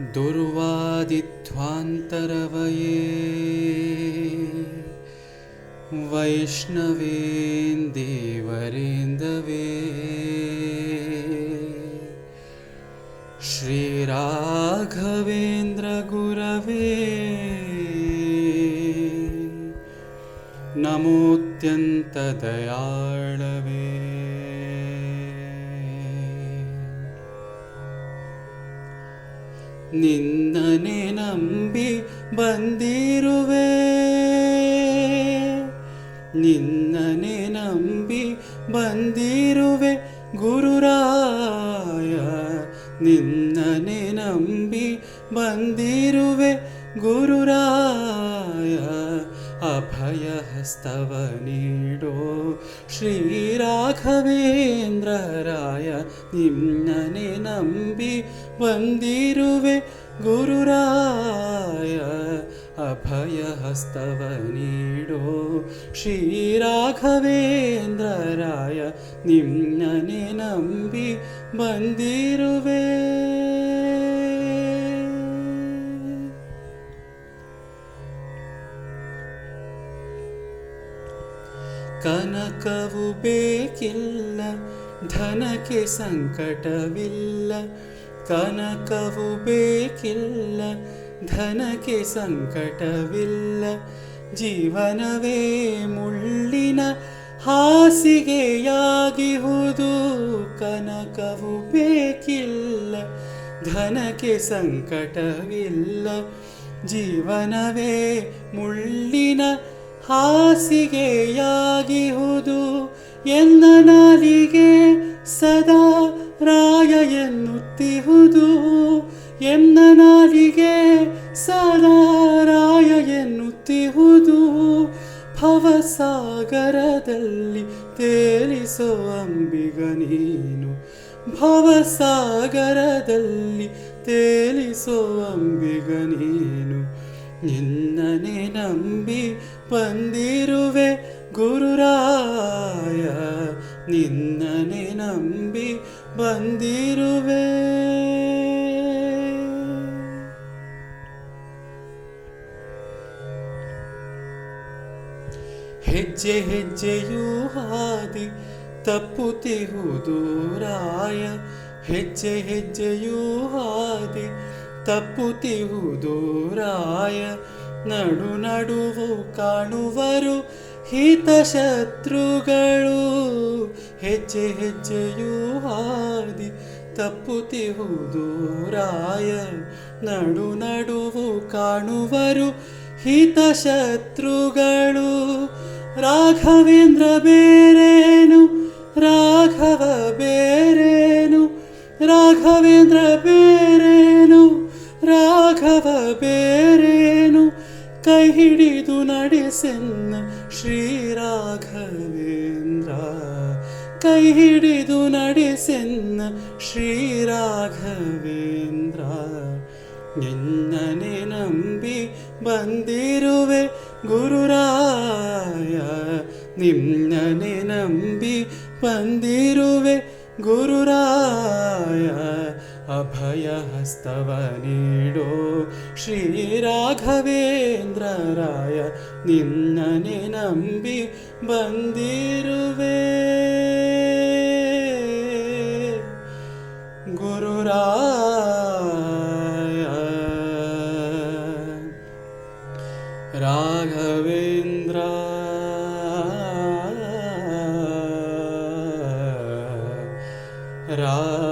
दुर्वादिध्वान्तरवये। वैष्णवेन्देवरेन्दवे। श्रीराघवेन्द्रगुरवे। नमोऽत्यन्तदयाळवे ನಿನ್ನನೆ ನಂಬಿ ಬಂದಿರುವೆ ನಿನ್ನನೆ ನಂಬಿ ಬಂದಿರುವೆ ಗುರುರಾಯ ನಿನ್ನನೆ ನಂಬಿ ಬಂದಿರುವೆ ಗುರುರಾಯ ಅಭಯ ಹಸ್ತವ ನೀಡೋ ಶ್ರೀರಾಘವೇಂದ್ರರಾಯ ನಿನ್ನನೆ ನಂಬಿ ಬಂದಿರುವೆ ಗುರುರಾಯ ಅಭಯ ಹಸ್ತವ ನೀಡೋ ಶ್ರೀರಾಘವೇಂದ್ರರಾಯ ನಿನ್ನನೆ ನಂಬಿ ಬಂದಿರುವೆ. ಕನಕವು ಬೇಕಿಲ್ಲ ಧನಕ್ಕೆ ಸಂಕಟವಿಲ್ಲ ಕನಕವು ಬೇಕಿಲ್ಲ ಧನಕ್ಕೆ ಸಂಕಟವಿಲ್ಲ. ಜೀವನವೇ ಮುಳ್ಳಿನ ಹಾಸಿಗೆಯಾಗಿಹುದು ಕನಕವು ಬೇಕಿಲ್ಲ ಧನಕ್ಕೆ ಸಂಕಟವಿಲ್ಲ. ಜೀವನವೇ ಮುಳ್ಳಿನ ಹಾಸಿಗೆಯಾಗಿಹುದು ಎನ್ನ ನಾಲಿಗೆ ಸದಾ ರಾಯ ಎನ್ನುತ್ತಿಹುದು. ಎನ್ನ ನಾಲಿಗೆ ಸದಾ ರಾಯ ಎನ್ನುತ್ತಿಹುದು. ಭವಸಾಗರದಲ್ಲಿ ತೇಲಿಸೋ ಅಂಬಿಗ ನೀನು. ಭವಸಾಗರದಲ್ಲಿ ತೇಲಿಸೋ ಅಂಬಿಗ ನೀನು. ನಿನ್ನನೆ ನಂಬಿ ಬಂದಿರುವೆ ಗುರುರಾಯ ನಿನ್ನನೆ ನಂಬಿ ಬಂದಿರುವೆ ಹೆಜ್ಜೆ ಹೆಜ್ಜೆಯೂ ಹಾದಿ ತಪ್ಪುತ್ತಿಹುದು ರಾಯ ಹೆಜ್ಜೆ ಹೆಜ್ಜೆಯೂ ಹಾದಿ ತಪ್ಪುತ್ತಿಹುದು ರಾಯ ನಡು ನಡುವು ಕಾಣುವರು ಹಿತಶತ್ರುಗಳು ಹೆಜ್ಜೆ ಹೆಜ್ಜೆಯೂ ಹಾದಿ ತಪ್ಪುತ್ತಿಹುದು ರಾಯ ನಡು ನಡುವು ಕಾಣುವರು ಹಿತಶತ್ರುಗಳು. ರಾಘವೇಂದ್ರ ಬೇರೇನು? ರಾಘವ ಬೇರೇನು? ರಾಘವೇಂದ್ರ ಬೇರೇನು? ರಾಘವ ಬೇರೇನು? ಕೈ ಹಿಡಿದು ನಡೆಸೆನ್ನ ಶ್ರೀರಾಘವೇಂದ್ರ ಕೈ ಹಿಡಿದು ನಡೆಸೆನ್ನ ಶ್ರೀರಾಘವೇಂದ್ರ ನಿನ್ನನೆ ನಂಬಿ ಬಂದಿರುವೆ ಗುರುರಾಯ ನಿನ್ನನೆ ನಂಬಿ ಬಂದಿರುವೆ ಗುರುರಾಯ अभयहस्तव नीडो। श्रीराघवेन्द्रराय निन्नने नम्बि बन्दिरुवे। गुरुराय। राघवेन्द्रा। रा